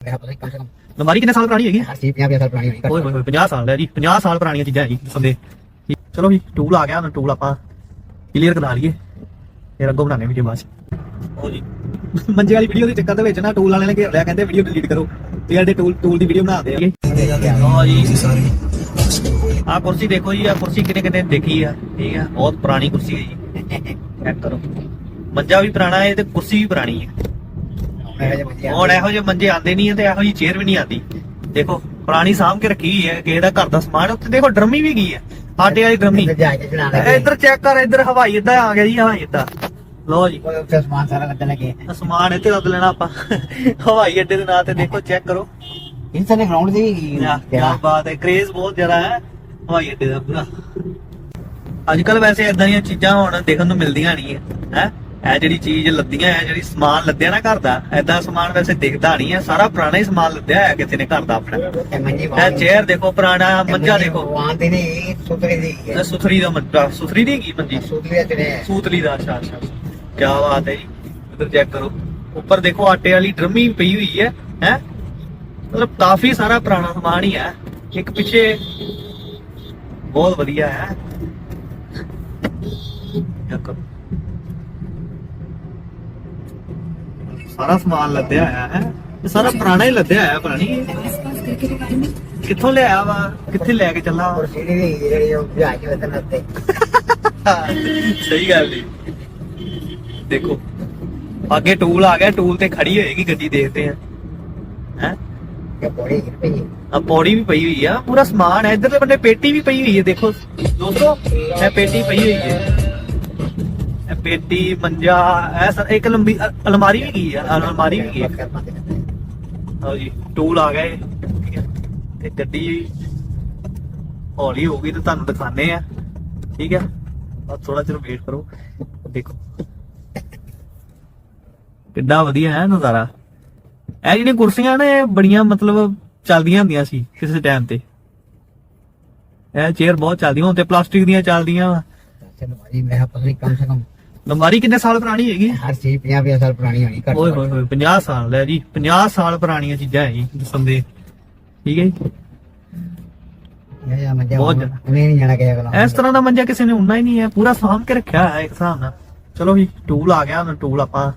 ਮੇਰਾ ਪਤਾ ਨਹੀਂ ਕਮ ਸੇ ਕਮ। ਲੰਬਾਰੀ ਕਿੰਨੇ ਸਾਲ ਪੁਰਾਣੀ ਹੈਗੀ? ਚੀਜ਼ 50 ਸਾਲ ਪੁਰਾਣੀ ਹੋਣੀ ਓਏ ਹੋਏ ਹੋਏ 50 ਸਾਲ ਹੈ ਜੀ 50 ਸਾਲ ਪੁਰਾਣੀਆਂ ਚੀਜ਼ਾਂ ਹੈ ਜੀ ਸੰਦੇ ਚਲੋ ਜੀ ਟੂਲ ਆ ਗਿਆ ਹੁਣ ਟੂਲ ਆਪਾਂ ਕਲੀਅਰ ਕਰਾ ਲਈਏ। ਫਿਰ ਅੱਗੋਂ ਬਣਾਣੇ ਵੀਡੀਓ ਬਾਅਦ ਹੋ ਜੀ। ਮੰਜੇ ਵਾਲੀ ਵੀਡੀਓ ਦੇ ਚੱਕਰ ਦੇ ਵਿੱਚ ਨਾ ਟੂਲ ਵਾਲਿਆਂ ਨੇ ਘੇਰ ਲਿਆ ਕਹਿੰਦੇ ਵੀਡੀਓ ਡਿਲੀਟ ਕਰੋ। ਤੇ ਸਾਡੇ ਟੂਲ ਟੂਲ ਦੀ ਵੀਡੀਓ ਬਣਾਉਂਦੇ ਆ ਜੀ। ਆ ਕੁਰਸੀ ਦੇਖੋ ਜੀ ਆ ਕੁਰਸੀ ਕਿੰਨੇ ਕਿੰਨੇ ਦੇਖੀ ਆ ਠੀਕ ਆ। ਬਹੁਤ ਪੁਰਾਣੀ ਕੁਰਸੀ ਹੈ ਜੀ। ਚੈੱਕ ਕਰੋ। ਮੰਜਾ ਵੀ ਪੁਰਾਣਾ ਹੈ ਤੇ ਕੁਰਸੀ ਵੀ ਪੁਰਾਣੀ ਹੈ। ਹੁਣ ਇਹੋ ਜਿਹੇ ਮੰਜੇ ਆਉਂਦੇ ਨਹੀਂ ਤੇ ਇਹੋ ਜਿਹੀ ਚੇਅਰ ਵੀ ਨਹੀਂ ਆਉਂਦੀ। ਦੇਖੋ ਪੁਰਾਣੀ ਸਾਂਭ ਕੇ ਰੱਖੀ ਹੈ ਕਿਸੇ ਦਾ ਘਰ ਦਾ ਸਮਾਨ ਉੱਥੇ ਦੇਖੋ ਡਰਮੀ ਵੀ ਗਈ ਹੈ ਆਟੇ ਵਾਲੀ ਡਰਮੀ। ਇਹ ਇੱਧਰ ਚੈੱਕ ਕਰ ਇੱਧਰ ਹਵਾਈ ਅੱਡਾ ਆ ਗਿਆ ਜੀ ਹਵਾਈ ਅੱਡਾ। ਲਓ ਜੀ। ਉੱਥੇ ਸਮਾਨ ਸਾਰਾ ਲੱਦਣ ਲੱਗੇ। ਸਮਾਨ ਇੱਥੇ ਲੱਦ ਲੈਣਾ ਆਪਾਂ। ਹਵਾਈ ਅੱਡੇ ਦੇ ਨਾਂ ਤੇ ਦੇਖੋ ਚੈੱਕ ਕਰੋ। ਇਨਸਾਨ ਨੇ ਗਰਾਊਂਡ ਦੀ ਕੀ ਬਾਤ ਹੈ ਕ੍ਰੇਜ਼ ਬਹੁਤ ਜ਼ਿਆਦਾ ਹੈ ਹਵਾਈ ਅੱਡੇ ਦਾ ਪੂਰਾ। ਅੱਜ ਕੱਲ ਵੈਸੇ ਇਦਾਂ ਦੀਆਂ ਚੀਜ਼ਾਂ ਹੁਣ ਦੇਖਣ ਨੂੰ ਮਿਲਦੀਆਂ ਨਹੀਂ ਹੈ ਹੈ? ਇਹ ਜਿਹੜੀ ਚੀਜ਼ ਲੱਦੀਆਂ ਹੈ ਜਿਹੜੀ ਸਮਾਨ ਲੱਦਿਆ ਨਾ ਘਰ ਦਾ ਐਦਾਂ ਸਮਾਨ ਵੈਸੇ ਦਿਖਦਾ ਨਹੀਂ ਹੈ ਸਾਰਾ ਪੁਰਾਣਾ ਹੀ ਸਮਾਨ ਲੱਦਿਆ ਹੈ ਕਿਸੇ ਨੇ ਘਰ ਦਾ ਆਪਣਾ। ਇਹ ਚੇਅਰ ਦੇਖੋ ਪੁਰਾਣਾ ਮੰਜਾ ਦੇਖੋ। ਵਾਂ ਤੇ ਨਹੀਂ ਸੁਤਰੀ ਦੀ ਇਹ ਸੁਥਰੀ ਦਾ ਮੰਜਾ ਸੁਥਰੀ ਦੀ ਕੀ ਮੰਜੀ? ਸੂਤਲੀ ਦਾ ਅੱਛਾ ਅੱਛਾ ਕੀ ਬਾਤ ਹੈ ਜੀ ਇਧਰ ਚੈੱਕ ਕਰੋ। ਉੱਪਰ ਦੇਖੋ ਆਟੇ ਵਾਲੀ ਡਰਮੀ ਪਈ ਹੋਈ ਹੈ ਹੈ? ਮਤਲਬ ਕਾਫੀ ਸਾਰਾ ਪੁਰਾਣਾ ਸਮਾਨ ਹੀ ਹੈ। ਇੱਕ ਪਿੱਛੇ ਬਹੁਤ ਵਧੀਆ ਹੈ। ਚੈੱਕ ਕਰੋ। ਸਾਰਾ ਸਮਾਨ ਲੱਦਿਆ ਹੋਇਆ ਹੈ। ਇਹ ਸਾਰਾ ਪੁਰਾਣਾ ਹੀ ਲੱਦਿਆ ਹੋਇਆ ਪੁਰਾਣੀ ਕਿੱਥੋਂ ਲਿਆਇਆ ਵਾ? ਕਿੱਥੇ ਲੈ ਕੇ ਚੱਲਾ ਵਾ? ਕੁਰਸੀ ਦੀ ਜਿਹੜੀ ਉਹ ਜਹਾਜ਼ ਲੱਦਣ ਉੱਤੇ ਸਹੀ ਗੱਲ ਜੀ। ਦੇਖੋ, ਅੱਗੇ ਟੂਲ ਆ ਗਿਆ ਟੂਲ ਤੇ ਖੜੀ ਹੋਏਗੀ ਗੱਡੀ ਦੇਖਦੇ ਆ। ਹੈ? ਇਹ ਬੜੀ ਗਿਰ ਪਈ ਆ ਪੌੜੀ ਵੀ ਪਈ ਹੋਈ ਆ। ਪੂਰਾ ਸਮਾਨ ਹੈ। ਇਧਰਲੇ ਬੰਨੇ ਪੇਟੀ ਵੀ ਪਈ ਹੋਈ ਹੈ, ਦੇਖੋ। ਦੋਸਤੋ, ਇਹ ਪੇਟੀ ਪਈ ਹੋਈ ਹੈ। ਇਹ ਪੇਟੀ, ਮੰਜਾ, ਇਹ ਸ- ਇੱਕ ਲੰਬੀ, ਅ- ਅਲਮਾਰੀ ਵੀ ਗਈ ਆ? ਅਲਮਾਰੀ ਵੀ ਗਈ ਆ? ਲਓ ਜੀ, ਟੂਲ ਆ ਗਏ। ਠੀਕ ਹੈ ਤੇ ਗੱਡੀ ਹੌਲੀ ਹੋਊਗੀ ਤੇ ਤੁਹਾਨੂੰ ਦਿਖਾਣੇ ਆ। ਠੀਕ ਹੈ ਬਸ ਥੋੜਾ ਚਿਰ ਵੇਟ ਕਰੋ। ਦੇਖੋ। ਕਿੱਡਾ ਵਧੀਆ ਹੈ ਨਜ਼ਾਰਾ। ਇਹ ਜਿਹੜੀਆਂ ਕੁਰਸੀਆਂ ਨੇ, ਇਹ ਬੜੀਆਂ ਮਤਲਬ ਚੱਲਦੀਆਂ ਹੁੰਦੀਆਂ ਸੀ ਕਿਸੇ ਟਾਈਮ ਤੇ। ਇਹ ਚੇਅਰ ਬਹੁਤ ਚੱਲਦੀਆਂ, ਹੁਣ ਤੇ ਪਲਾਸਟਿਕ ਦੀਆਂ ਚੱਲਦੀਆਂ। ਵਾ ਚਲੋ ਭਾਜੀ ਮੇਰਾ ਪਤਾ ਨਹੀਂ ਕਮ ਸੇ ਕਮ ਲੰਬਾਰੀ ਕਿੰਨੇ ਸਾਲ ਪੁਰਾਣੀ ਹੈਗੀ? ਹਰ ਚੀਜ਼ 50 50 ਸਾਲ ਪੁਰਾਣੀ ਹੋਣੀ ਘੱਟ ਓਏ ਹੋਏ ਹੋਏ 50 ਸਾਲ ਲੈ ਜੀ 50 ਸਾਲ ਪੁਰਾਣੀਆਂ ਚੀਜ਼ਾਂ ਹੈ ਜੀ ਦੱਸਣ ਦੇ। ਠੀਕ ਹੈ ਜੀ? ਨਹੀਂ ਜਾਣਾ ਕਿਹਾ ਇਸ ਤਰ੍ਹਾਂ ਦਾ ਮੰਜਾ ਕਿਸੇ ਨੇ ਹੁੰਨਾ ਹੀ ਨਹੀਂ ਹੈ ਪੂਰਾ ਸਾਂਭ ਕੇ ਰੱਖਿਆ ਹੈ ਇੱਕ ਹਿਸਾਬ ਨਾਲ। ਚਲੋ ਜੀ ਟੂਲ ਆ ਗਿਆ ਹੁਣ ਟੂਲ ਆਪਾਂ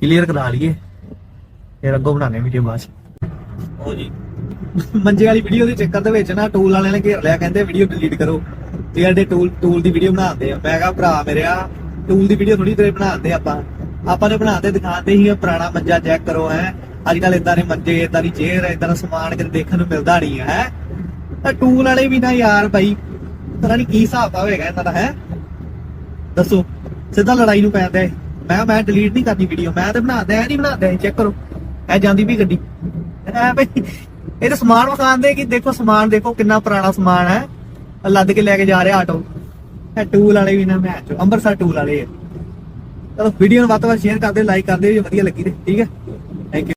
ਕਲੀਅਰ ਕਰਾ ਲਈਏ। ਫਿਰ ਅੱਗੋਂ ਬਣਾਣੇ ਵੀਡੀਓ ਬਾਅਦ ਚ। ਹੋ ਜੀ ਮੰਜੇ ਵਾਲੀ ਵੀਡੀਓ ਦੇ ਚੱਕਰ ਦੇ ਵਿੱਚ ਨਾ ਟੂਲ ਵਾਲਿਆਂ ਨੇ ਘੇਰ ਲਿਆ ਕਹਿੰਦੇ ਵੀਡੀਓ ਡਿਲੀਟ ਕਰੋ। ਤੇ ਸਾਡੇ ਟੂਲ ਟੂਲ ਦੀ ਵੀਡੀਓ ਬਣਾਉਂਦੇ ਆ ਮੈਂ ਕਿਹਾ ਭਰਾ ਮੇਰਿਆ ਟੂਲ ਦੀ ਵੀਡੀਓ ਥੋੜੀ ਤੇਰੇ ਬਣਾਉਂਦੇ ਆਪਾਂ। ਆਪਾਂ ਨੇ ਬਣਾਉਂਦੇ ਦਿਖਾਉਂਦੇ ਹੀ ਪੁਰਾਣਾ ਮੰਜਾ ਚੈੱਕ ਕਰੋ, ਹੈ। ਅੱਜ ਕੱਲ ਇਦਾਂ ਦੇ ਮੰਜੇ ਇਦਾਂ ਦੀ ਚੇਅਰ ਇਦਾਂ ਦਾ ਸਮਾਨ ਕਿਤੇ ਦੇਖਣ ਨੂੰ ਮਿਲਦਾ ਨਹੀਂ ਹੈ। ਤਾਂ ਟੂਲ ਵਾਲੇ ਵੀ ਨਾ ਯਾਰ ਬਾਈ, ਪਤਾ ਨਹੀਂ ਕੀ ਹਿਸਾਬ ਦਾ ਹੋਏਗਾ ਇਹਨਾਂ ਦਾ, ਹੈ। ਦੱਸੋ, ਸਿੱਧਾ ਲੜਾਈ ਨੂੰ ਪੈਂਦਾ ਹੈ ਮੈਂ ਮੈਂ ਡਿਲੀਟ ਨਹੀਂ ਕਰਨੀ ਵੀਡੀਓ ਮੈਂ ਤੇ ਬਣਾਉਂਦਾ ਐ ਨਹੀਂ ਬਣਾਉਂਦਾ ਚੈੱਕ ਕਰੋ। ਐ ਜਾਂਦੀ ਵੀ ਗੱਡੀ। ਐ ਬਈ, ਇਹ ਤਾਂ ਸਮਾਨ ਵਿਖਾਉਂਦੇ ਕਿ ਦੇਖੋ, ਸਮਾਨ ਦੇਖੋ ਕਿੰਨਾ ਪੁਰਾਣਾ ਸਮਾਨ ਹੈ। ਲੱਦ ਕੇ ਲੈ ਕੇ ਜਾ ਰਿਹਾ ਆਟੋ ਇਹ ਟੂਲ ਵਾਲੇ ਵੀ ਨਾ, ਮੈਂ ਅੰਮ੍ਰਿਤਸਰ ਟੂਲ ਵਾਲੇ ਆ। ਚਲੋ ਵੀਡੀਓ ਨੂੰ ਵੱਧ ਤੋਂ ਵੱਧ ਸ਼ੇਅਰ ਕਰਦੇ ਲਾਈਕ ਕਰਦੇ ਜੇ ਵਧੀਆ ਲੱਗੀ ਤੇ, ਠੀਕ ਹੈ? Thank you